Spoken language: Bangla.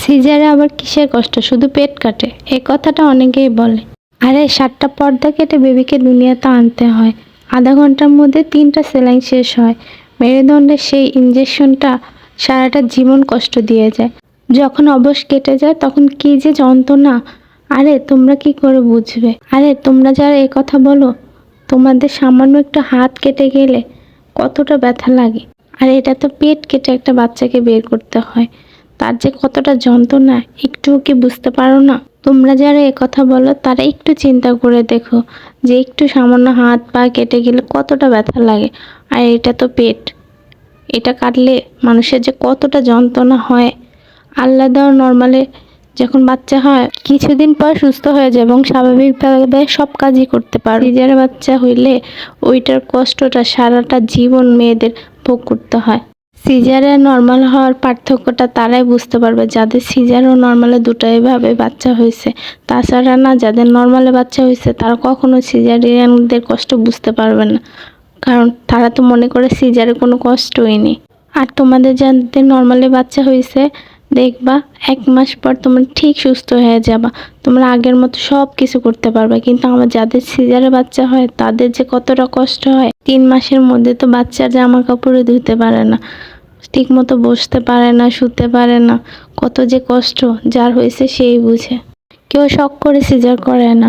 সিজারে আবার কিসের কষ্ট? শুধু পেট কাটে। এ কথাটা অনেকেই বলে। আরে, সাতটা পর্দা কেটে বেবিকে দুনিয়াতে আনতে হয়। আধা ঘণ্টার মধ্যে তিনটা সেলাইন শেষ হয়। মেরুদণ্ডের সেই ইঞ্জেকশনটা সারাটা জীবন কষ্ট দিয়ে যায়। যখন অবশ কেটে যায়, তখন কি যে যন্ত্রণা। আরে, তোমরা কি করে বুঝবে? আরে, তোমরা যারা এই কথা বলো, তোমাদের সামান্য একটু হাত কেটে গেলে কতটা ব্যথা লাগে। আর এটা তো পেট কেটে একটা বাচ্চাকে বের করতে হয়। তার যে কতটা যন্ত্রণা, একটুও কি বুঝতে পারো না? তোমরা যারা কথা বলো, তারা একটু চিন্তা করে দেখো যে একটু সামান্য হাত পা কেটে গেলে কতটা ব্যথা লাগে। আর এটা তো পেট। এটা কাটলে মানুষের যে কতটা যন্ত্রণা হয়। আল্লাহ দেওয়া নর্মালে যখন বাচ্চা হয়, কিছুদিন পর সুস্থ হয়ে যায় এবং স্বাভাবিকভাবে সব কাজই করতে পারে। নিজের বাচ্চা হইলে ওইটার কষ্টটা সারাটা জীবন মেয়েদের ভোগ করতে হয়। সিজার নর্মাল হওয়ার পার্থক্যটা তারাই বুঝতে পারবে। যাদের সিজার ও নর্মালে দুটোইভাবে বাচ্চা হয়েছে, তাছাড়া না যাদের নর্মালে বাচ্চা হয়েছে, তারা কখনো সিজারিয়ানদের কষ্ট বুঝতে পারবে না। কারণ তারা তো মনে করে সিজারে কোনো কষ্টই নেই। আর তোমাদের যাদের নর্মালে বাচ্চা হয়েছে দেখবা, এক মাস পর তোমার ঠিক সুস্থ হয়ে যাবা। তোমরা আগের মতো সব কিছু করতে পারবে। কিন্তু আমার যাদের সিজারে বাচ্চা হয়, তাদের যে কতটা কষ্ট হয়, তিন মাসের মধ্যে তো বাচ্চার জামা কাপড়ে ধুতে পারে না। ঠিক মতো বসতে পারে না, শুতে পারে না। কত যে কষ্ট, যার হয়েছে সেই বুঝে। কেউ শখ করে সিজার করে না।